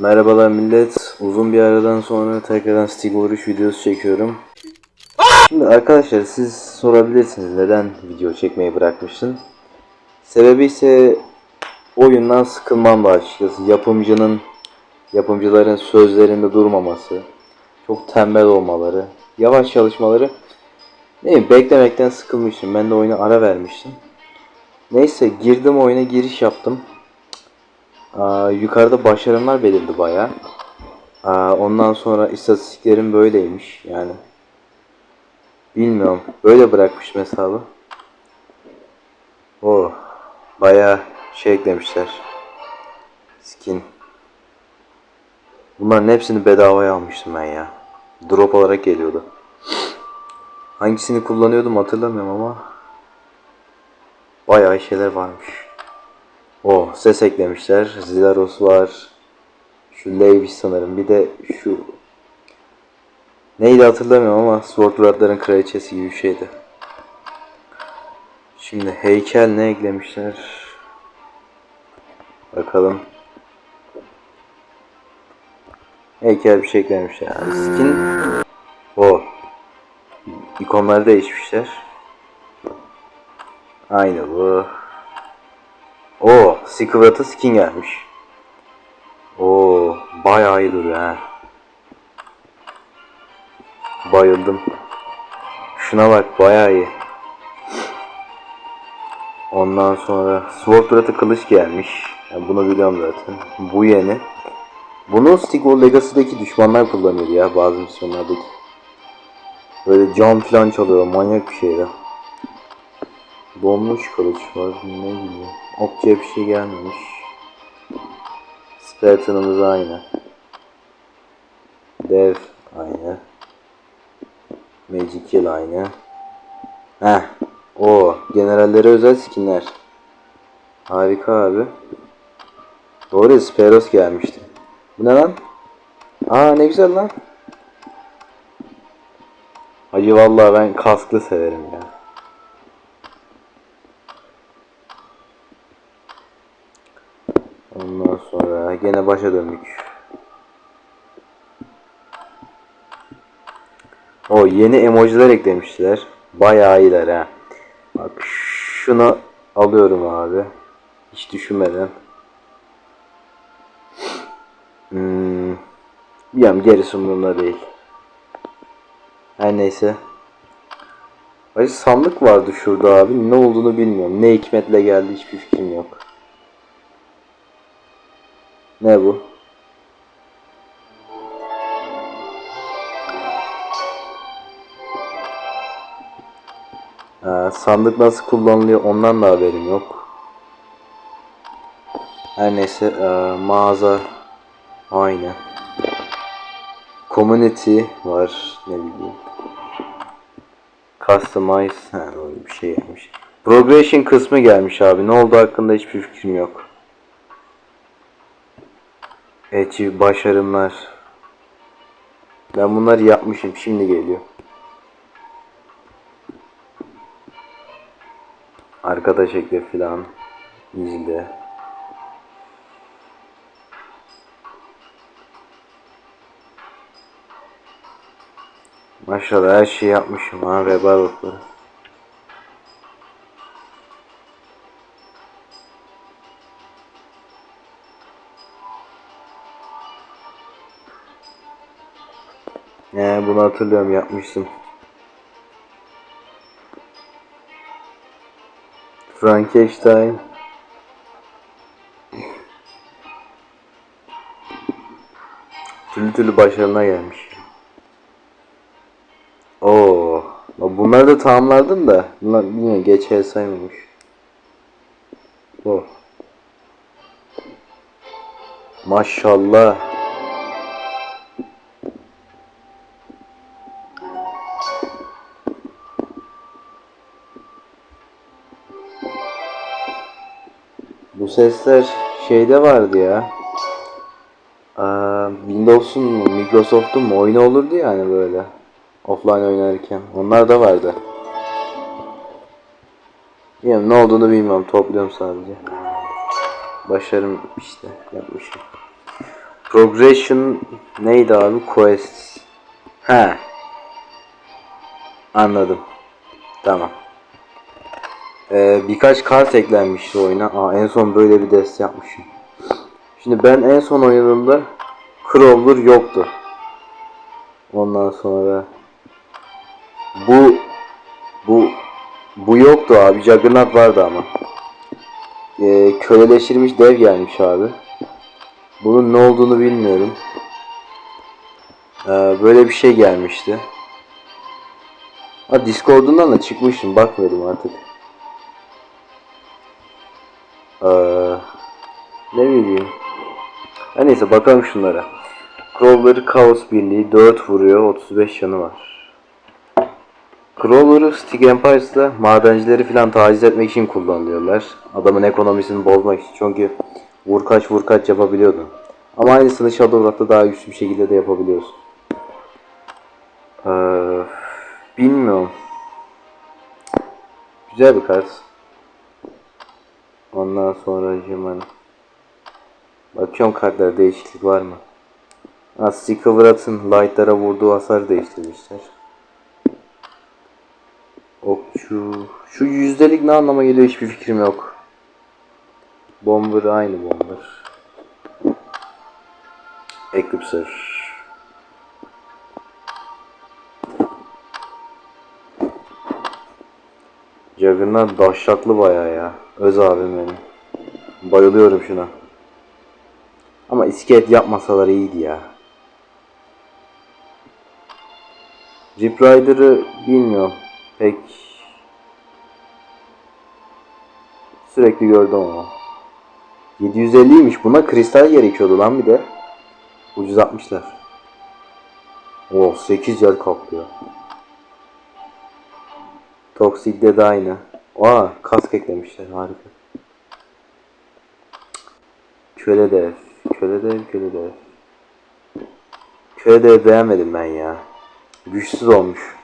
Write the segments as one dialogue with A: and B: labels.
A: Merhabalar millet. Uzun bir aradan sonra tekrardan Stig Oruç videosu çekiyorum. Şimdi arkadaşlar siz sorabilirsiniz neden video çekmeyi bırakmışsın. Sebebi ise oyundan sıkılmam var açıkçası. Yapımcının, yapımcıların sözlerinde durmaması, çok tembel olmaları, yavaş çalışmaları. Ne beklemekten sıkılmıştım. Ben de oyuna ara vermiştim. Neyse girdim oyuna giriş yaptım. Yukarıda başarımlar belirdi baya. ondan sonra istatistiklerim böyleymiş yani. Bilmiyorum. Böyle bırakmışım hesabı. O baya şey eklemişler. Skin. Bunların hepsini bedavaya almıştım ben ya. Drop olarak geliyordu. Hangisini kullanıyordum hatırlamıyorum ama bayağı şeyler varmış. O ses eklemişler. Zilaros var. Şu Levis sanırım. Bir de şu neydi hatırlamıyorum ama Swordward'ların kraliçesi gibi bir şeydi. Şimdi heykel ne eklemişler? Bakalım. Heykel bir şey eklemişler. Yani skin o. İkonları değişmişler. Aynı bu. O, Secret'a skin gelmiş. O, bayağı iyi duruyor ha. Bayıldım. Şuna bak bayağı iyi. Ondan sonra Swordrat'a kılıç gelmiş. Yani bunu biliyorum zaten. Bu yeni. Bunu Stigor Legacy'deki düşmanlar kullanıyordu ya bazı misyonlardaki. Böyle cam falan çalıyor manyak bir şeydi. Bomboş kılıç var. Ne bileyim. Okçuya bir şey gelmemiş. Spartan'ımız aynı. Dev aynı. Magic Kill aynı. Heh. O generallere özel skinler. Harika abi. Doğru Speros gelmişti. Bu ne lan? Aa ne güzel lan. Hacı vallahi ben kasklı severim ya. Ondan sonra gene başa döndük. O yeni emojiler eklemişler. Bayağı iyiler ha. Bak şunu alıyorum abi. Hiç düşünmeden. Hmm. Bilmiyorum gerisi umurumda değil. Her neyse. Ay sandık vardı şurada abi. Ne olduğunu bilmiyorum. Ne hikmetle geldi hiçbir fikrim yok. Ne bu? Ee, sandık nasıl kullanılıyor ondan da haberim yok. Her neyse ee, mağaza aynı. Community var ne bileyim. Customize ha, bir şey gelmiş. Progression kısmı gelmiş abi. Ne oldu hakkında hiçbir fikrim yok. Achieve başarımlar. Ben bunları yapmışım. Şimdi geliyor. Arkadaş ekle filan. İzle. Maşallah her şeyi yapmışım ha vebal okları. Bunu hatırlıyorum yapmıştım. Frankenstein. Türlü türlü başarına gelmiş. Oo, bunları da tamamlardım da bunlar bilmiyorum geçer saymamış. Oh. Maşallah. Sesler şeyde vardı ya. Aa, Windows'un mu Microsoft'un mu oyunu olurdu yani böyle. Offline oynarken. Onlar da vardı. Bilmiyorum ne olduğunu bilmiyorum. Topluyorum sadece. Başarım işte yapmışım. Progression neydi abi? Quest. He. Anladım. Tamam. Ee, birkaç kart eklenmişti oyuna. Aa, en son böyle bir deste yapmışım. Şimdi ben en son oynadığımda Crawler yoktu. Ondan sonra bu bu bu yoktu abi. Juggernaut vardı ama. Ee, köleleştirilmiş dev gelmiş abi. Bunun ne olduğunu bilmiyorum. Ee, böyle bir şey gelmişti. Ha Discord'undan da çıkmışım. Bakmıyordum artık. Ee, ne bileyim. Ha neyse bakalım şunlara. Crawler'ı Chaos Birliği 4 vuruyor. 35 yanı var. Crawler'ı Stig Empires'da madencileri falan taciz etmek için kullanıyorlar. Adamın ekonomisini bozmak için. Çünkü vur kaç vur kaç yapabiliyordu. Ama aynısını Shadowrun'da daha güçlü bir şekilde de yapabiliyorsun. Ee, bilmiyorum. Güzel bir kart. Ondan sonra hemen bakıyorum kartlarda değişiklik var mı? Ha, Stikavrat'ın light'lara vurduğu hasar değiştirmişler. Okçu. Şu yüzdelik ne anlama geliyor hiçbir fikrim yok. Bomber aynı bomber. Eclipser. Juggernaut dahşatlı bayağı ya. Öz abim benim. Bayılıyorum şuna. Ama iskelet yapmasalar iyiydi ya. Rip Rider'ı bilmiyorum. Pek sürekli gördüm ama. 750'ymiş. Buna kristal gerekiyordu lan bir de. Ucuz atmışlar. Oh 8 yer kaplıyor. Toksik'te de aynı. Aa kask eklemişler harika. Köle dev. Köle dev, köle dev. Köle dev beğenmedim ben ya. Güçsüz olmuş.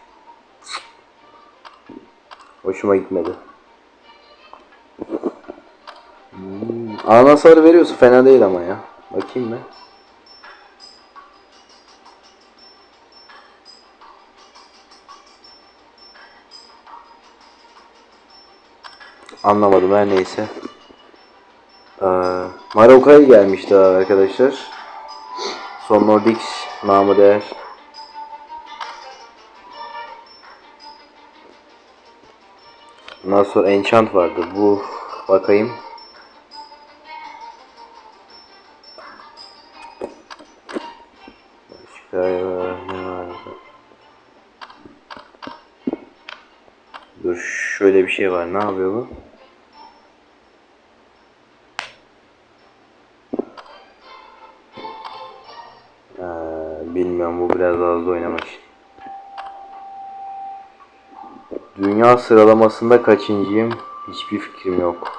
A: Hoşuma gitmedi. Hmm, ana hasarı veriyorsun fena değil ama ya. Bakayım mı? Anlamadım her neyse. Ee, Marokka'ya gelmişti arkadaşlar. Son Nordics namı değer. Ondan sonra Enchant vardı. Bu bakayım. Vardı? Dur şöyle bir şey var. Ne yapıyor bu? Biraz daha hızlı oynamak için. Dünya sıralamasında kaçıncıyım? Hiçbir fikrim yok.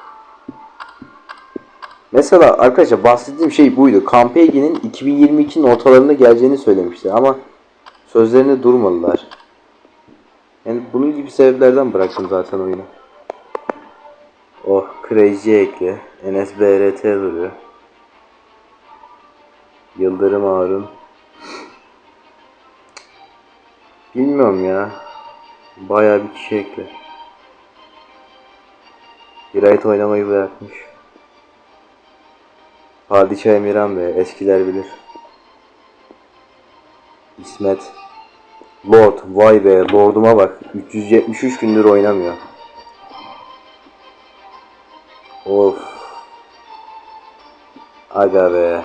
A: Mesela arkadaşlar bahsettiğim şey buydu. Campegi'nin 2022'nin ortalarında geleceğini söylemişler ama sözlerinde durmadılar. Yani bunun gibi sebeplerden bıraktım zaten oyunu. Oh Crazy ekle. NSBRT duruyor. Yıldırım Harun. Bilmiyorum ya. Bayağı bir kişi ekle. Birayet oynamayı bırakmış. Padişah Emirhan Bey eskiler bilir. İsmet. Lord vay be Lord'uma bak 373 gündür oynamıyor. Of. Aga be.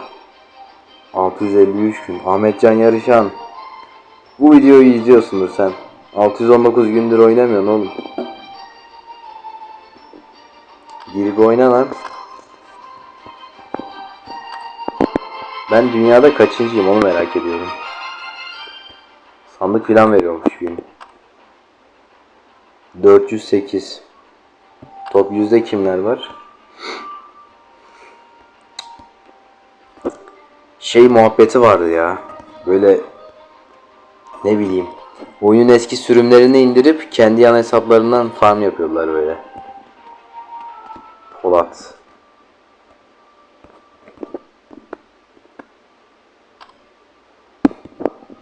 A: 653 gün. Ahmetcan Yarışan. Bu videoyu izliyorsundur sen. 619 gündür oynamıyorsun oğlum. Gir bir oyna lan. Ben dünyada kaçıncıyım onu merak ediyorum. Sandık filan veriyormuş gün. 408. Top yüzde kimler var? Şey muhabbeti vardı ya. Böyle ne bileyim. Oyunun eski sürümlerini indirip kendi yan hesaplarından farm yapıyorlar böyle. Polat.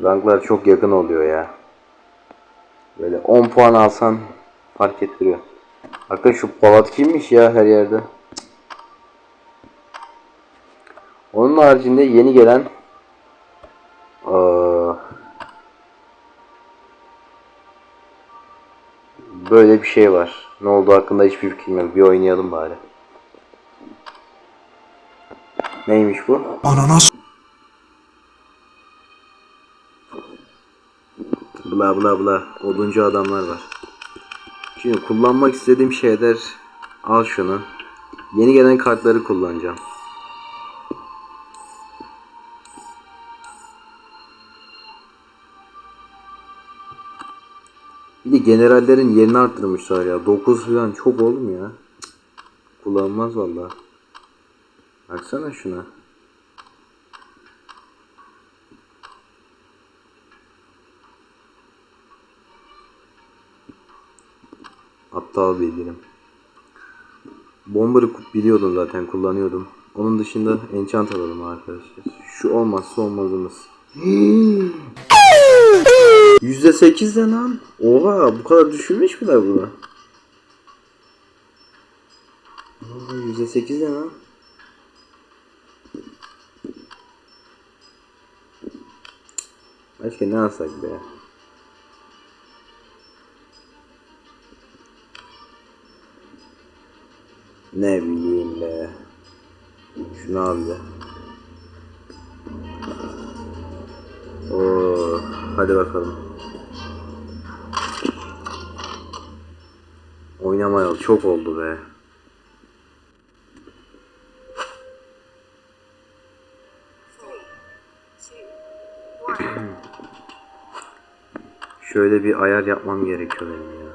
A: Ranklar çok yakın oluyor ya. Böyle 10 puan alsan fark ettiriyor. Bakın şu Polat kimmiş ya her yerde. Onun haricinde yeni gelen Aa, böyle bir şey var. Ne oldu hakkında hiçbir fikrim yok. Bir oynayalım bari. Neymiş bu?
B: Ananas
A: Bla bla bla. Oduncu adamlar var. Şimdi kullanmak istediğim şeyler al şunu. Yeni gelen kartları kullanacağım. Generallerin yerini arttırmışlar ya. 9 falan çok oğlum ya. Cık. Kullanılmaz vallahi. Baksana şuna. Aptal bildirim. Bomber'ı biliyordum zaten kullanıyordum. Onun dışında enchant alalım arkadaşlar. Şu olmazsa olmazımız. %8 de lan. Oha bu kadar düşürmüş mü da bunu? Oha, %8 de lan. Başka ne alsak be? Ne bileyim be. Şunu al. Hadi bakalım. Oynamayalı çok oldu be. Şöyle bir ayar yapmam gerekiyor benim ya.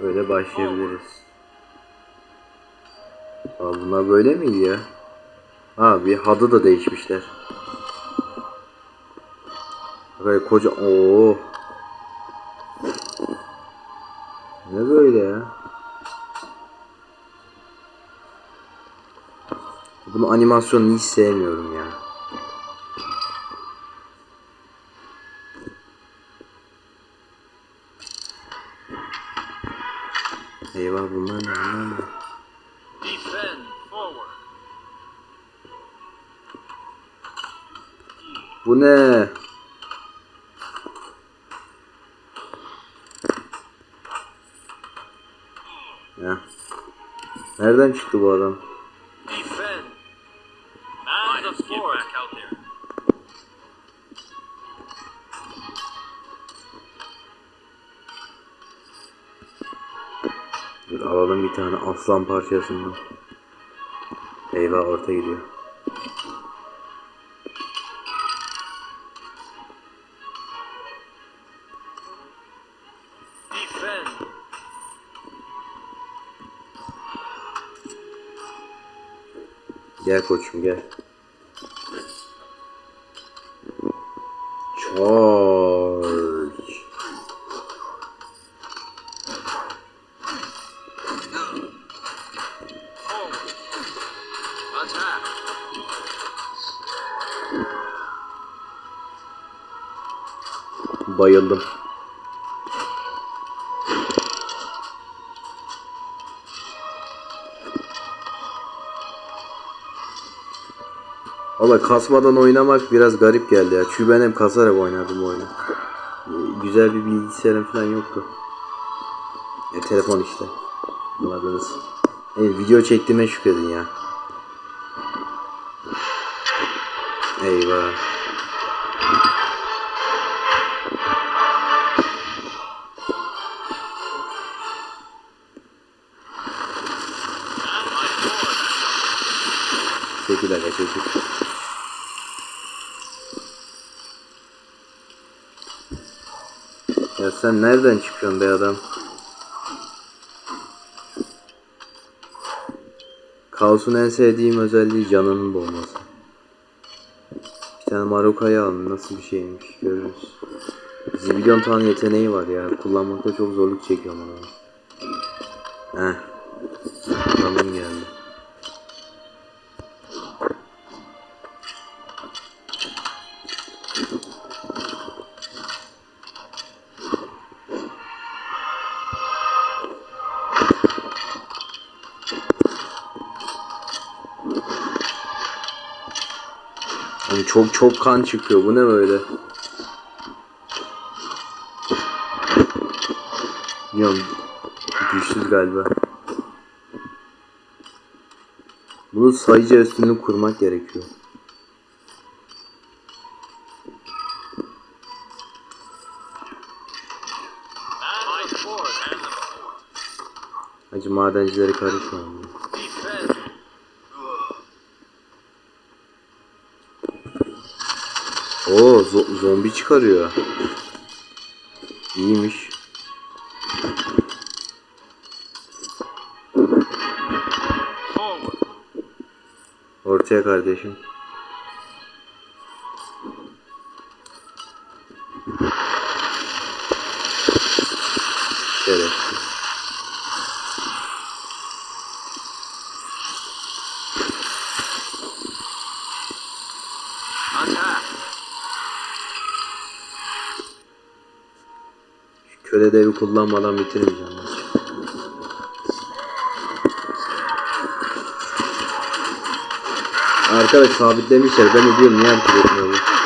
A: Böyle başlayabiliriz. Aa, bunlar böyle miydi ya? Ha bir hadı da değişmişler. Böyle koca Oo. Ne böyle ya? Bunu animasyonunu hiç sevmiyorum ya. Eyvah Bu ne? Ya. Nereden çıktı bu adam? Dur alalım bir tane aslan parçasından. Eyvah orta gidiyor.
C: Defend.
A: Gel koçum gel. Charge. Bayıldım. Valla kasmadan oynamak biraz garip geldi ya. Çünkü ben hep kasarak oynardım oyunu. Ee, Güzel bir bilgisayarım falan yoktu. E, telefon işte. Anladınız. E, video çektiğime şükredin ya. Eyvah. Ya sen nereden çıkıyorsun be adam? Kaos'un en sevdiğim özelliği canının dolması. tane Maroka'yı alın. Nasıl bir şeymiş görürüz. Zibilyon tane yeteneği var ya. Kullanmakta çok zorluk çekiyorum onu. Hani çok çok kan çıkıyor. Bu ne böyle? Bilmiyorum. Güçsüz galiba. Bunu sayıca üstünlüğü kurmak gerekiyor. Hacı madencilere karışmayalım. Oo zo- zombi çıkarıyor. İyiymiş. Ortaya kardeşim. Kullanmadan bitirmeyeceğim. Arkadaş sabitlemişler. Ben de diyorum niye hareket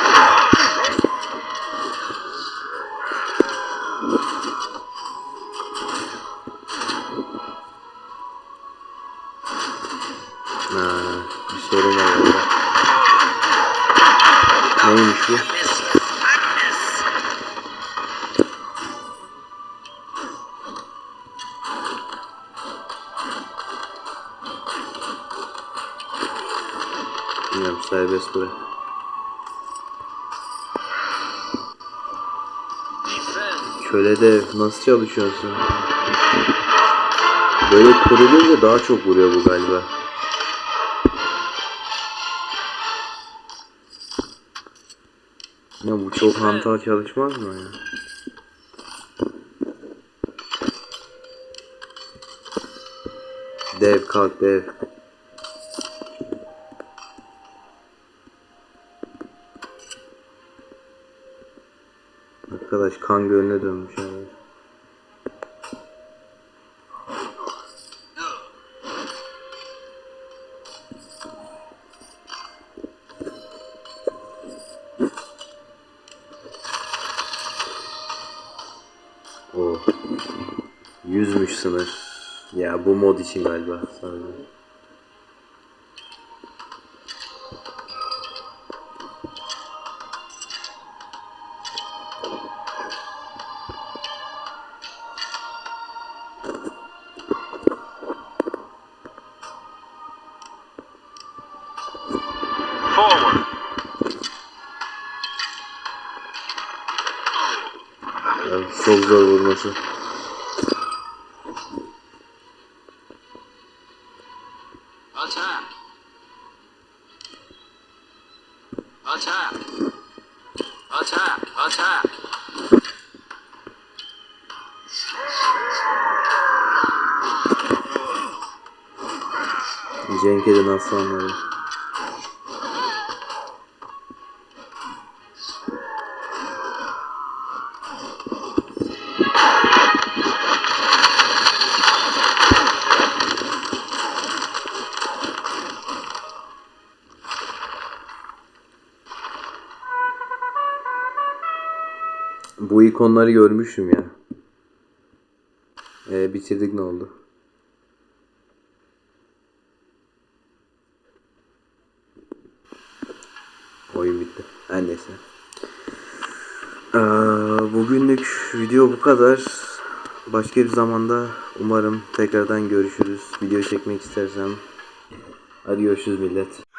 A: Köle de nasıl çalışıyorsun? Böyle kurulunca daha çok vuruyor bu galiba. Ya bu çok hantal çalışmaz mı ya? Dev kalk dev. Arkadaş kan gölüne dönmüş yani. O. Yüzmüş sınır. Ya bu mod için galiba sadece. Çok zor vurması. Bu ikonları görmüşüm ya. Ee, bitirdik ne oldu? Oyun bitti. Her neyse. Ee, bugünlük video bu kadar. Başka bir zamanda umarım tekrardan görüşürüz. Video çekmek istersem. Hadi görüşürüz millet.